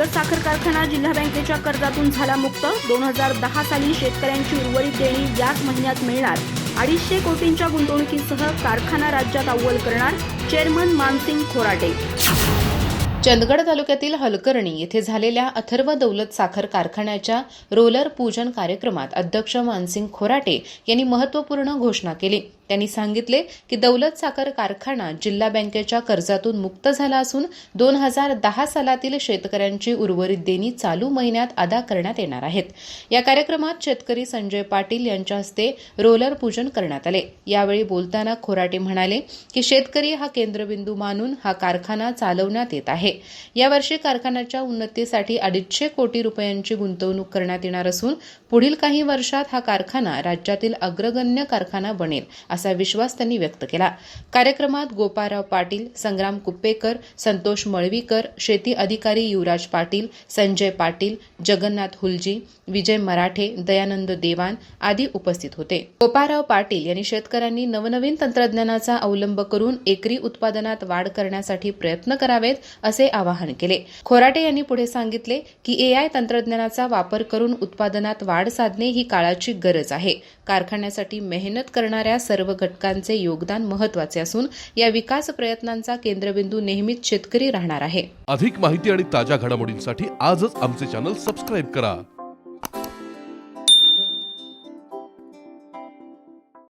दौलत साखर कारखाना जिल्हा बँकेच्या कर्जातून झाला मुक्त दोन हजार दहा साली शेतकऱ्यांची उर्वरित देणी याच महिन्यात मिळणार. अडीचशे कोटींच्या गुंतवणुकीसह कारखाना राज्यात अव्वल करणार चेअरमन मानसिंग खोराटे. चंदगड तालुक्यातील हलकर्णी येथे झालेल्या अथर्व दौलत साखर कारखान्याच्या रोलर पूजन कार्यक्रमात अध्यक्ष मानसिंग खोराटे यांनी महत्त्वपूर्ण घोषणा केली. त्यांनी सांगितले की दौलत साखर कारखाना जिल्हा बँकेच्या कर्जातून मुक्त झाला असून दोन हजार दहा सालातील शेतकऱ्यांची उर्वरित देणी चालू महिन्यात अदा करण्यात येणार आहेत. या कार्यक्रमात शेतकरी संजय पाटील यांच्या हस्ते रोलर पूजन करण्यात आले. यावेळी बोलताना खोराटे म्हणाले की शेतकरी हा केंद्रबिंदू मानून हा कारखाना चालवण्यात येत आहे. यावर्षी कारखान्याच्या उन्नतीसाठी अडीचशे कोटी रुपयांची गुंतवणूक करण्यात येणार असून पुढील काही वर्षात हा कारखाना राज्यातील अग्रगण्य कारखाना बनेल असा विश्वास त्यांनी व्यक्त केला. कार्यक्रमात गोपाराव पाटील संग्राम कुप्पेकर संतोष मळवीकर शेती अधिकारी युवराज पाटील संजय पाटील जगन्नाथ हुलजी विजय मराठे दयानंद देवान आदी उपस्थित होते. गोपाराव पाटील यांनी शेतकऱ्यांनी नवनवीन तंत्रज्ञानाचा अवलंब करून एकरी उत्पादनात वाढ करण्यासाठी प्रयत्न करावेत असे आवाहन केले. खोराटे यांनी पुढे सांगितले की एआय तंत्रज्ञानाचा वापर करून उत्पादनात वाढ साधणे ही काळाची गरज आहे. कारखान्यासाठी मेहनत करणाऱ्या सर्व सर्व घटकांचे योगदान महत्त्वाचे असून या विकास प्रयत्नांचा केंद्रबिंदू नेहमीच शेतकरी राहणार आहे. अधिक माहिती आणि ताज्या घडामोडींसाठी आजच आमचे चॅनल सबस्क्राईब करा.